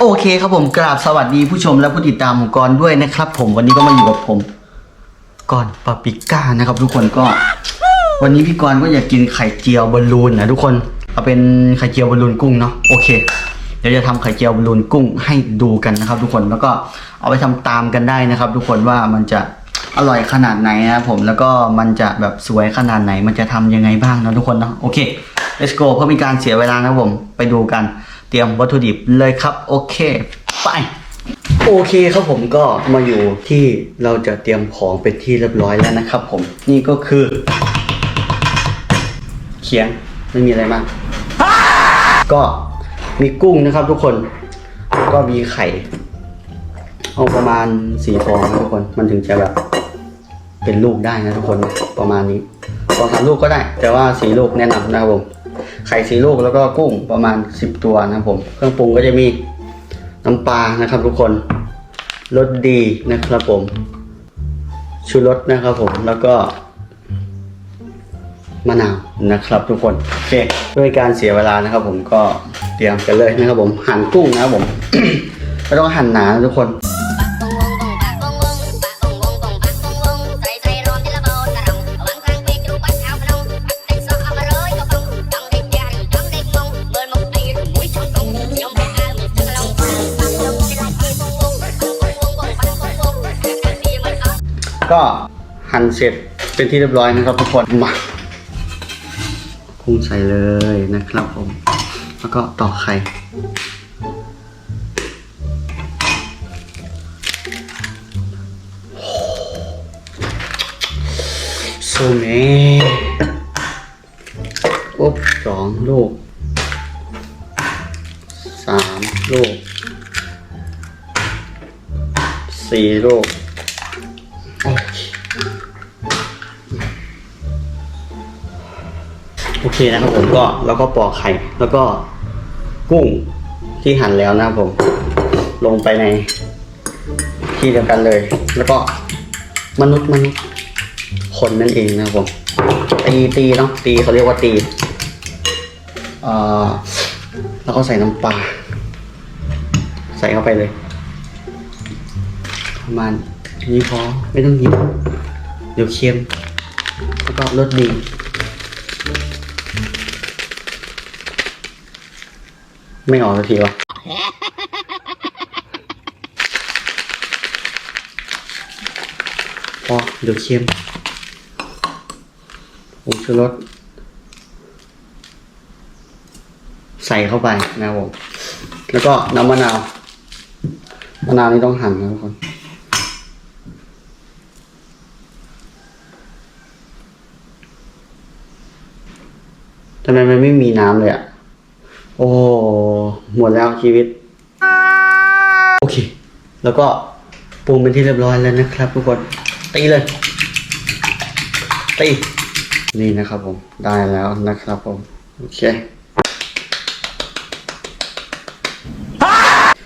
โอเคครับผมกราบสวัสดีผู้ชมและผู้ติดตามของกรด้วยนะครับ ผมวันนี้ก็มาอยู่กับผมกรปาปิก้านะครับ ทุกคนก็ วันนี้พี่กรก็อยากกินไข่เจียวบอลลูนนะทุกคนเอาเป็นไข่เจียวบอลลูนกุ้งเนาะโอเค เดี๋ยวจะทำไข่เจียวบอลลูนกุ้งให้ดูกันนะครับ ทุกคนแล้วก็เอาไปทำตามกันได้นะครับ ทุกคนว่ามันจะอร่อยขนาดไหนนะครับผมแล้วก็มันจะแบบสวยขนาดไหน มันจะทำยังไงบ้างนะทุกคนเนาะโอเค let's go เพื่อมีการเสียเวลานะผมไปดูกัน เตรียมวัตถุดิบเลยครับโอเค ไป โอเคครับผมก็มาอยู่ที่เราจะเตรียมของเป็นที่เรียบร้อยแล้วนะครับ ผมนี่ก็คือ เขียงไม่มีอะไรมาก ก็มีกุ้งนะครับทุกคนก็มีไข่เอาประมาณสี่ฟองนะทุกคนมันถึงจะแบบ เป็นลูกได้นะทุกคนประมาณนี้สองสามลูกก็ได้ แต่ว่าสี่ลูกแนะนำนะครับผม ไข่สีลูกแล้วก็กุ้งประมาณสิบตัวนะครับผม เครื่องปรุงก็จะมีน้ำปลานะครับทุกคนรสดีนะครับผม ชูรสนะครับผมแล้วก็มะนาวนะครับ ทุกคนโอเคด้วยการเสียเวลานะครับ ผมก็เตรียมกันเลยนะครับผมหั่นกุ้งนะครับผมไม่ต้องหั่นหนานะทุกคน ก็หั่นเสร็จเป็นที่เรียบร้อยนะครับทุกคนมากุ้งใส่เลยนะครับผม แล้วก็ต่อไข่โซเมอุ๊บสองลูกสามลูกสี่ลูก เคนะครับผมก็แล้วก็ปอกไข่ แล้วก็กุ้งที่หั่นแล้วนะครับผม ลงไปในที่เดียวกันเลย แล้วก็มนุษย์มนุษย์คนนั่นเองนะครับผม ตีตีเนาะตีเขาเรียกว่าตีอ่อแล้วก็ใส่น้ำปลาใส่เข้าไปเลยประมาณนี้พอไม่ต้องเยอะเดี๋ยวเค็มแล้วก็รสดี ไม่ออกสักทีวะพอเดี๋ยวเค็มผงชูรสใส่เข้าไปนะครับผม แล้วก็น้ำมะนาว มะนาวนี่ต้องหั่นนะทุกคน ทำไมมันไม่มีน้ำเลยอะ โอ้หมดแล้วชีวิต โอเค แล้วก็ปรุงเป็นที่เรียบร้อยแล้วนะครับ ทุกคนตีเลยตีนี่นะครับผมได้แล้วนะครับผมโอเค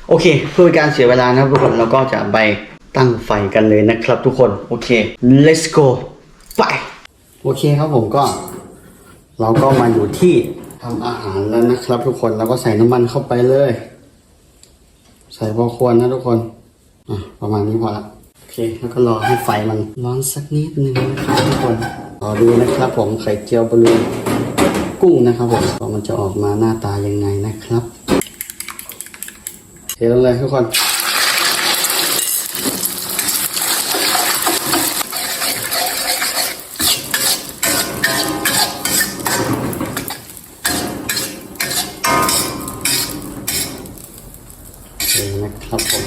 โอเคเพื่อการเสียเวลานะครับทุกคนเราก็จะไปตั้งไฟกันเลยนะครับทุกคนโอเค let's go ไปโอเคครับผมก็ เราก็มาอยู่ที่ ทำอาหารแล้วนะครับ ทุกคนแล้วก็ใส่น้ำมันเข้าไปเลย ใส่พอควรนะทุกคนอะประมาณนี้พอละโอเค แล้วก็รอให้ไฟมันร้อนสักนิดนึงนะครับทุกคนรอดูนะครับ ผมไข่เจียวบอลลูนกุ้งนะครับผมว่ามันจะออกมาหน้าตายังไงนะครับเทลงเลยทุกคนนะครับผม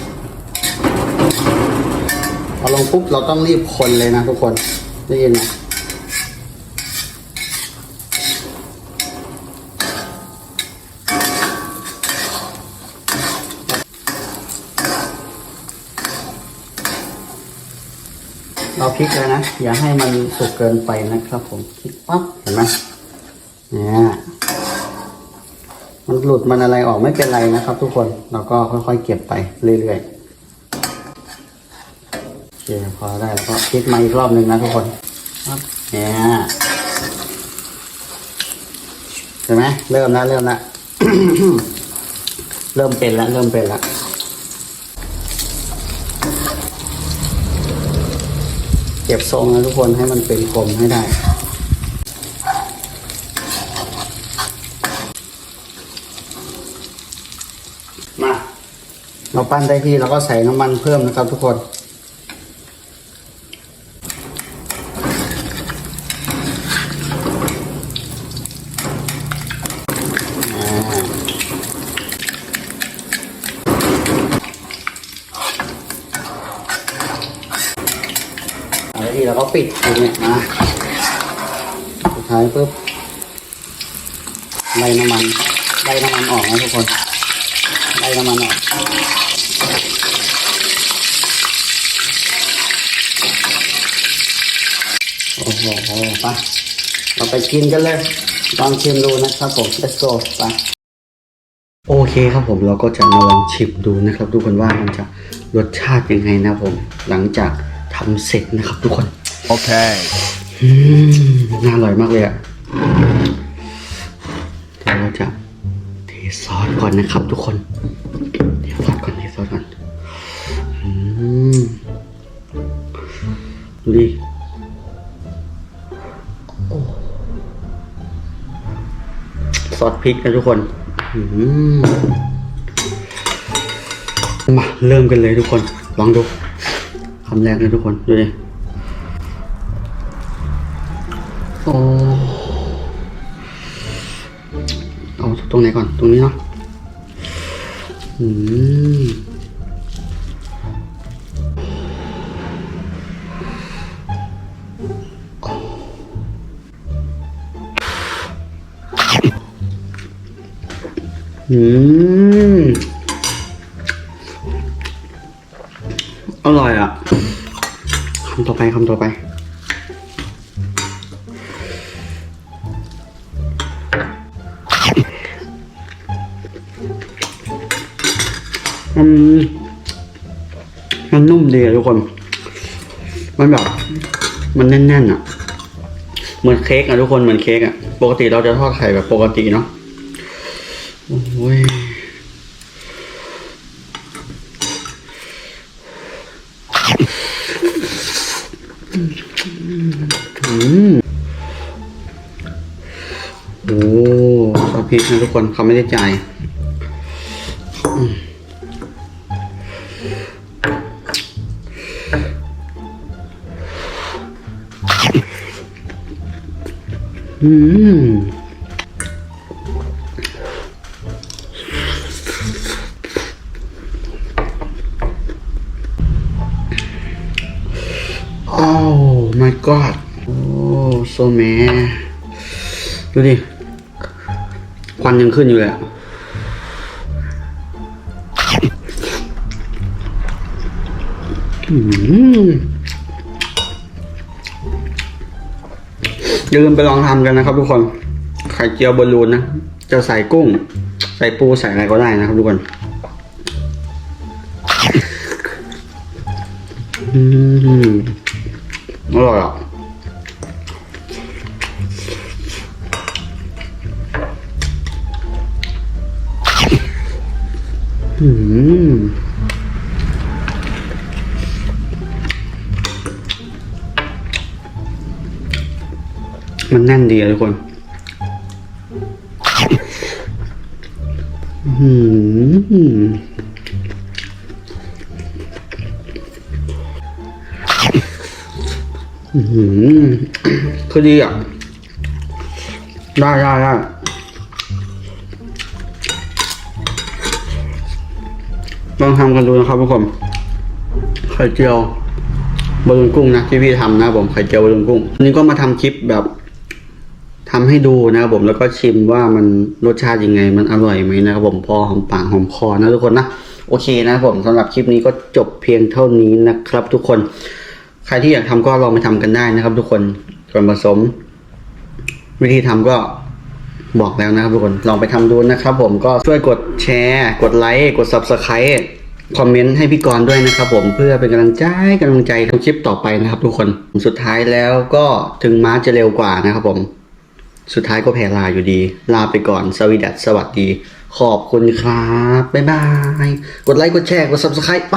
พอลง ปุ๊บเราต้องรีบคนเลยนะทุกคนได้ยินไหมเราพลิกเลยนะ อย่าให้มันสุกเกินไปนะครับผมพลิกปั๊บเห็นไหมเนี่ยมันหลุดมันอะไรออกไม่เป็นไรนะครับ ทุกคนเราก็ค่อยๆเก็บไปเรื่อยๆ เคพอได้แล้วก็พลิกมาอีกรอบหนึ่งนะทุกคนครับเนี่ยเห็นไหมเริ่มแล้วเริ่มแล้วเริ่มเป็นแล้วเริ่มเป็นแล้วเก็บทรงนะทุกคนให้มันเป็นกลมให้ได้มาเราปั้นได้ที่เราก็ใส่น้ำมันเพิ่มนะครับทุกคน เอาละทีเรา ก็ปิดตรงนี้นะสุดท้ายปุ๊บไล่น้ำมันไล่น้ำมันออกนะทุกคนไล่น้ำมันออกโอ้โหไปเราไปกินกันเลยลองชิมดูนะครับผม let's go ไปโอเคครับผมเราก็จะมาลองชิมดูนะครับ ทุกคนว่ามันจะรสชาติยังไงนะผม หลังจากทำเสร็จนะครับทุกคน Okay. อืมน่าอร่อยมากเลยอะเดี๋ยวเราจะเทซอสก่อนนะครับ ทุกคนเทซอสก่อนเทซอสก่อนอืมดูดิโอ้ซอสพริกนะทุกคนอืมมาเริ่มกันเลยทุกคน ลองดูคำแรกเลยทุกคน ดูดิ เอาตรงไหนก่อน ตรงนี้เนาะอืมอืม อร่อยอะ คำต่อไปคำต่อไป มัน มันนุ่มดีอะทุกคน มันแบบ มันแน่นๆอะ เหมือนเค้กอะทุกคน เหมือนเค้กอะปกติเราจะทอดไข่แบบปกติเนาะ โอ้ยอืมโอ้ซอสพริกนะทุกคนเขาไม่ได้จ่าย อืมโอ้ my god โอ้โซแม่ดูดิ ควันยังขึ้นอยู่เลยอะอืม อย่าลืมไปลองทำกันนะครับ ทุกคนไข่เจียวบอลลูนนะจะใส่กุ้ง ใส่ปูใส่อะไรก็ได้นะครับ ทุกคนอืมอร่อยอะอืม มันแน่นดีอะทุกคนอืมอืมคือดีอะ ได้ได้ได้ลองทำกันดูนะครับทุกคนไข่เจียวบอลลูนกุ้งนะที่พี่ทำนะผมไข่เจียวบอลลูนกุ้งวันนี้ก็มาทำคลิปแบบ ทำให้ดูนะครับผมแล้วก็ชิมว่ามันรสชาติยังไง มันอร่อยไหมนะครับผมพอหอมปากหอมคอนะทุกคนนะโอเคนะครับผมสำหรับคลิปนี้ก็จบเพียงเท่านี้นะครับ ทุกคน ใครที่อยากทำก็ลองไปทำกันได้นะครับ ทุกคนส่วนผสม วิธีทำก็บอกแล้วนะครับทุกคนลองไปทำดูนะครับ ผมก็ช่วยกดแชร์ กดไลค์กด subscribe คอมเมนต์ให้พี่กรณ์ด้วยนะครับผมเพื่อเป็นกำลังใจกำลังใจทำคลิปต่อไปนะครับ ทุกคนสุดท้ายแล้วก็ถึงม้าจะเร็วกว่านะครับผม สุดท้ายก็แพ้ลาอยู่ดี ลาไปก่อนสวีดัสสวัสดี ขอบคุณครับ บ๊ายบาย กดไลค์ กดแชร์ กด subscribe ไป